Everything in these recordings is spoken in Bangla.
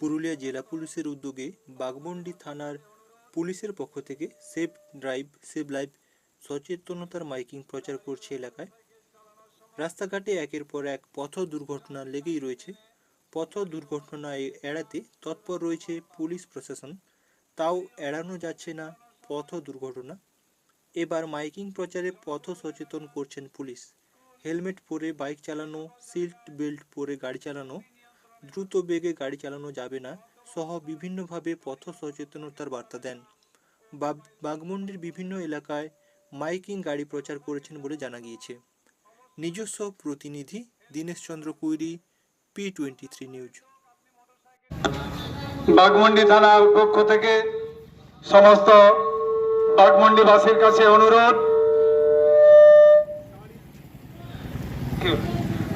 পুরুলিয়া জেলা পুলিশের উদ্যোগে বাঘমুন্ডি থানার পুলিশের পক্ষ থেকে সেভ ড্রাইভ সেভ লাইফ, সচেতনতার মাইকিং প্রচার করছে এলাকায়। রাস্তাঘাটে একের পর এক পথ দুর্ঘটনা লেগেই রয়েছে। পথ দুর্ঘটনা এড়াতে তৎপর রয়েছে পুলিশ প্রশাসন। তাও এড়ানো যাচ্ছে না পথ দুর্ঘটনা। এবার মাইকিং প্রচারে পথ সচেতন করছেন পুলিশ। হেলমেট পরে বাইক চালানো, সিট বেল্ট পরে গাড়ি চালানো দ্রুত বেগে গাড়ি চালানো যাবে না, সহ বিভিন্নভাবে পথ সচেতনতার বার্তা দেন। বাগ- বাগমুন্ডির বিভিন্ন এলাকায় মাইকিং গাড়ি প্রচার করেছেন বলে জানা গিয়েছে। নিজস্ব প্রতিনিধি Dinesh Chandra Kuiri, P twenty three news. Baghmundi থানার পক্ষ থেকে সমস্ত বাগমন্ডিবাসীর কাছে অনুরোধ।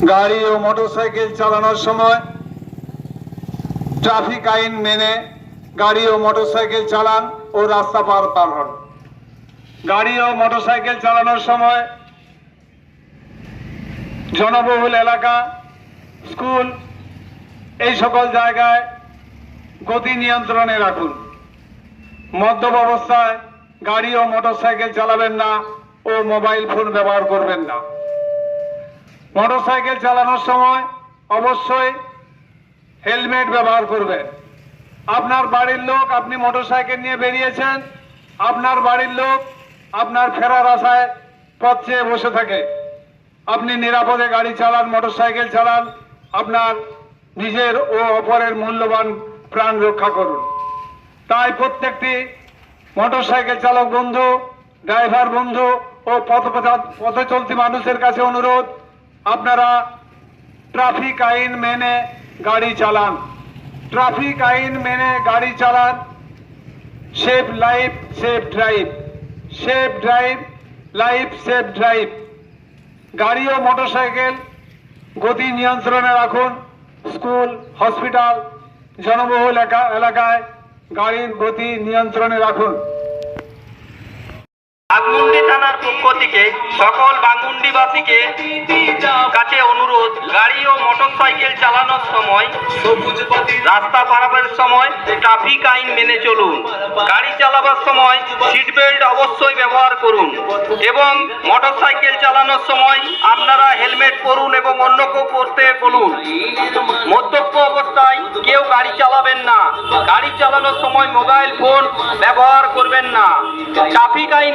গাড়ি ও মোটরসাইকেল চালানোর সময় ট্রাফিক আইন মেনে গাড়ি ও মোটরসাইকেল চালান ও রাস্তা পার পার হন। গাড়ি ও মোটরসাইকেল চালানোর সময় জনবহুল এলাকা, স্কুল, এই সকল জায়গায় গতি নিয়ন্ত্রণে রাখুন। মদ্যপ অবস্থায় গাড়ি ও মোটরসাইকেল চালাবেন না ও মোবাইল ফোন ব্যবহার করবেন না। মোটরসাইকেল চালানোর সময় অবশ্যই হেলমেট ব্যবহার করবেন আপনার বাড়ির লোক আপনি মোটরসাইকেল নিয়ে বেরিয়েছেন, আপনার বাড়ির লোক আপনার ফেরার আশায় পথ চেয়ে বসে থাকে। আপনি নিরাপদে গাড়ি চালান, মোটরসাইকেল চালান, আপনার নিজের ও অপরের মূল্যবান প্রাণ রক্ষা করুন। তাই প্রত্যেকটি মোটরসাইকেল চালক বন্ধু, ড্রাইভার বন্ধু ও পথ পথে চলতি মানুষের কাছে অনুরোধ, আপনারা ট্রাফিক আইন মেনে গাড়ি চালান। ট্রাফিক আইন মেনে গাড়ি চালান। Safe life, safe drive. Safe drive, life, safe drive. গাড়ি ও মোটরসাইকেল গতি নিয়ন্ত্রণে রাখুন। স্কুল, হসপিটাল, জনবহুল এলাকায় গাড়ির গতি নিয়ন্ত্রণে রাখুন। বাগমুন্ডি থানার পক্ষ থেকে সকল বাঙ্গুন্ডিবাসীকে কাছে অনুরোধ, গাড়ি ও মোটর সাইকেল চালানোর সময়, রাস্তা পারাপারের সময় ট্রাফিক আইন মেনে চলুন। গাড়ি চালাবার সময় সিট বেল্ট অবশ্যই ব্যবহার করুন এবং মোটর সাইকেল চালানোর সময় আপনারা হেলমেট পরুন এবং অন্যকেও পরতে বলুন। মদ্যপ অবস্থায় কেউ গাড়ি চালাবেন না। গাড়ি চালানোর সময় মোবাইল ফোন ব্যবহার করবেন না। ট্রাফিক আইন